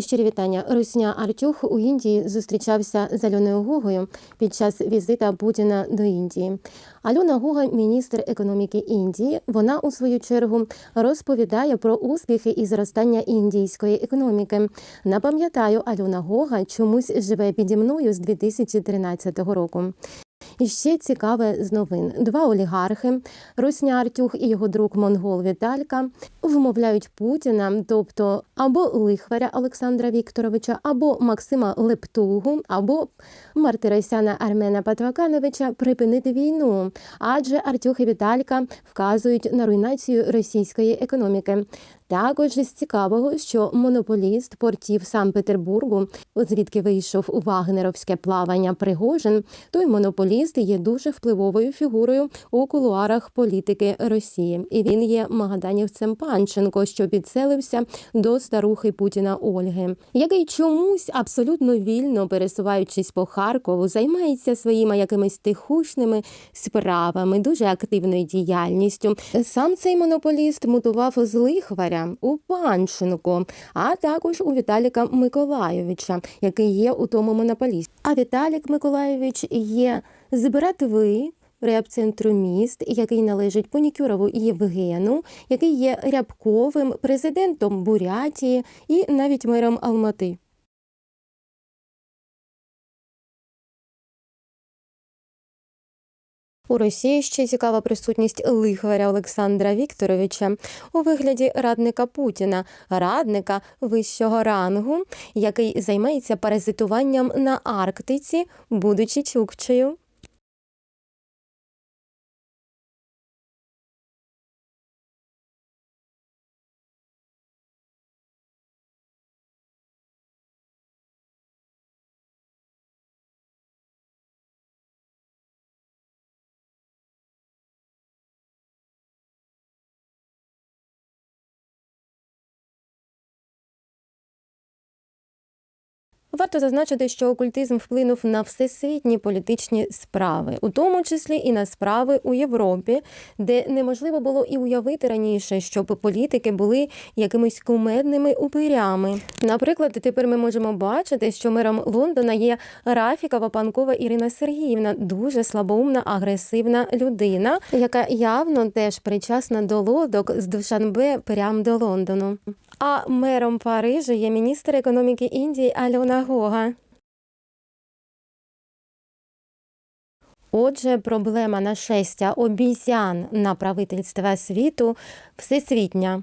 Щирі вітання. Русня Артюх у Індії зустрічався з Альоною Гогою під час візита Путіна до Індії. Альона Гога, міністр економіки Індії. Вона у свою чергу розповідає про успіхи і зростання індійської економіки. Напам'ятаю, Альона Гога чомусь живе піді мною з 2013 року. І ще цікаве з новин: два олігархи Русня Артюх і його друг Монгол Віталька вмовляють Путіна, тобто або лихваря Олександра Вікторовича, або Максима Лептугу, або Мартиросяна Армена Патракановича припинити війну, адже Артюх і Віталька вказують на руйнацію російської економіки. Також з цікавого, що монополіст портів Санкт-Петербургу, звідки вийшов у вагнеровське плавання Пригожин, той монополіст є дуже впливовою фігурою у кулуарах політики Росії, і він є магаданівцем Панченко, що підселився до старухи Путіна Ольги, який чомусь абсолютно вільно пересуваючись по Харкову, займається своїми якимись тихушними справами, дуже активною діяльністю. Сам цей монополіст мутував з лихваря у Панченко, а також у Віталіка Миколайовича, який є у тому монополісті. А Віталік Миколайович є з Братви, репцентру міст, який належить Понікюрову Євгену, який є рябковим президентом Бурятії і навіть мером Алмати. У Росії ще цікава присутність лихваря Олександра Вікторовича у вигляді радника Путіна, радника вищого рангу, який займається паразитуванням на Арктиці, будучи чукчею. Варто зазначити, що окультизм вплинув на всесвітні політичні справи, у тому числі і на справи у Європі, де неможливо було і уявити раніше, щоб політики були якимись кумедними упирями. Наприклад, тепер ми можемо бачити, що мером Лондона є Рафікова панкова Ірина Сергіївна, дуже слабоумна, агресивна людина, яка явно теж причасна до лодок з Душанбе прямо до Лондону. А мером Парижа є міністр економіки Індії Альона Гога. Отже, проблема нашестя обізян на правительства світу всесвітня.